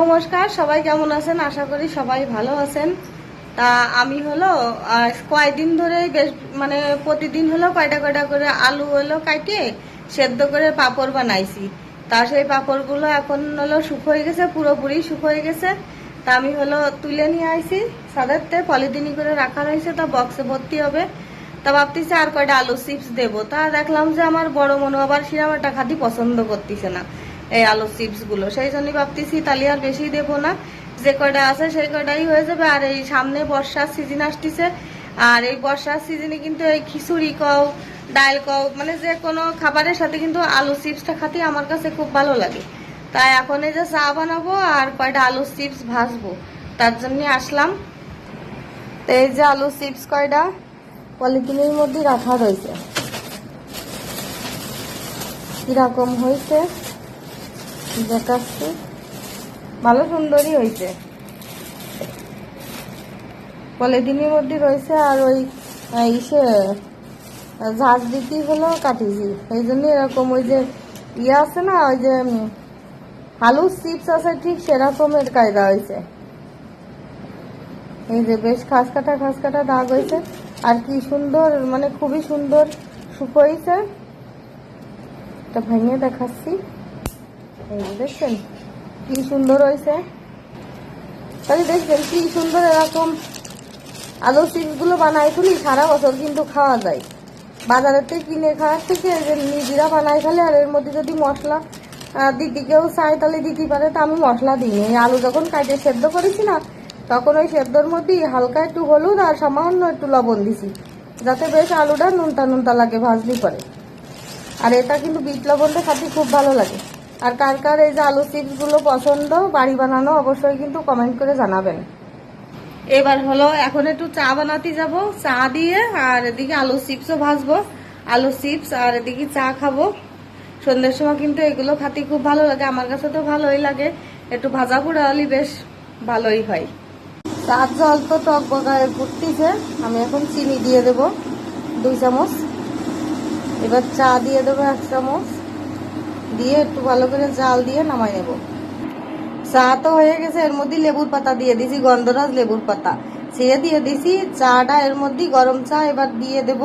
নমস্কার, সবাই কেমন আছেন? আশা করি সবাই ভালো আছেন। তা আমি হলো কয়দিন ধরে বেশ মানে প্রতিদিন হলো কয়টা কয়টা করে আলু হলো কাটে সেদ্ধ করে পাঁপড় বানাইছি। তা সেই পাঁপড়গুলো এখন হলো শুকোয় গেছে, পুরোপুরি শুকোয় গেছে। তা আমি হলো তুলে নিয়ে আইছি সাদারতে পলিথিনি করে রাখা রয়েছে, তা বক্সে ভর্তি হবে। তা ভাবতেছি আর কয়টা আলু চিপস দেবো। তা দেখলাম যে আমার বড় মনো আবার সিরাম একটা খাতি পছন্দ করতেছে না। এই আলু চিপসগুলো। সেই জন্যই ভাবতেছি তাহলে আর বেশি দেবো না। যে কয়টা আছে সেই কয়টাই হয়ে যাবে। আর এই সামনে বর্ষার সিজন আসতেছে। আর এই বর্ষার সিজনে কিন্তু এই খিচুড়ি কও, ডাল কও মানে যে কোনো খাবারের সাথে কিন্তু আলু চিপসটা খাতে আমার কাছে খুব ভালো লাগে। তাই এখন এই যে চা বানাবো আর কয়টা আলু চিপস ভাজবো। তার জন্য আসলাম। তো এই যে আলু চিপস কয়টা? পলিথিনের মধ্যে রাখা রয়েছে। কীরকম হয়েছে? দেখাচ্ছি। ভালো সুন্দরই হয়েছে পলিথিনের মধ্যে রয়েছে আর ওই ইসে ঝাঁজ দিতেই হলো কাটিছি। এই জন্য এরকম ওই যে ইয়ে আছে না ওই যে উম, আলু চিপস আছে ঠিক সেরকমের কায়দা হয়েছে এই যে বেশ খাস কাটা খাস কাটা দাগ হয়েছে আর কি সুন্দর মানে খুবই সুন্দর শুকোইছে এটা ভেঙে দেখাচ্ছি। এই দেখছেন? কি সুন্দর হয়েছে। তাহলে দেখছেন কি সুন্দর এরকম আলু চিপসগুলো বানাই তুলি সারা বছর কিন্তু খাওয়া যায়। বাজারের থেকে কিনে খাওয়ার থেকে নিজেরা বানাই খালে আর এর মধ্যে যদি মশলা আহ, দিদি কেউ তাহলে দিতে পারে তা আমি মশলা দিই। আলু যখন কাটে সেদ্ধ করেছি না তখন ওই সেদ্ধর মধ্যে হালকা একটু হলুদ আর সামান্য একটু লবণ দিছি যাতে বেশ আলুটা নুনতা নুনতা লাগে ভাজলি পরে। আর এটা কিন্তু বিট লবণটা খাতে খুব ভালো লাগে। আর কার কার এই যে আলু চিপসগুলো পছন্দ, বাড়ি বানানো অবশ্যই কিন্তু কমেন্ট করে জানাবেন। এবার হলো, এখন একটু চা বানাতে যাব, চা দিয়ে আর এদিকে আলু চিপসও ভাজবো, আলু চিপস আর এদিকে চা খাব। সন্ধ্যের সময় কিন্তু এগুলো খাতে খুব ভালো লাগে, আমার কাছে তো ভালোই লাগে। একটু ভাজা পোড়া হলে বেশ ভালোই হয়। চার জল তো টক বগায় ফুটতেছে, আমি এখন চিনি দিয়ে দেব, দুই চামচ। এবার চা দিয়ে দেবো এক চামচ। দিয়ে একটু ভালো করে জাল দিয়ে নামাই নেব। চা তো হয়ে গেছে, এর মধ্যে লেবুর পাতা দিয়ে দিছি, গন্ধরাজ লেবুর পাতা। সে দিয়ে দিছি, চাটা এর মধ্যে গরম চা এবার দিয়ে দেব।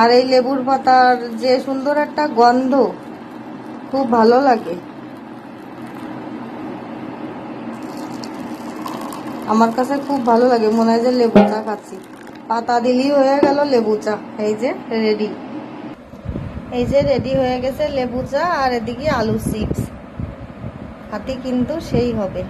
আর এই লেবুর পাতার যে সুন্দর একটা গন্ধ, খুব ভালো লাগে। আমার কাছে খুব ভালো লাগে, মনে হয় যে লেবু চা খাচ্ছি। পাতা দিলেই হয়ে গেল লেবু চা, এই যে রেডি এই যে রেডি হয়ে গেছে লেবু চা আর এদিকে আলু চিপস হাতি কিন্তু সেই হবে।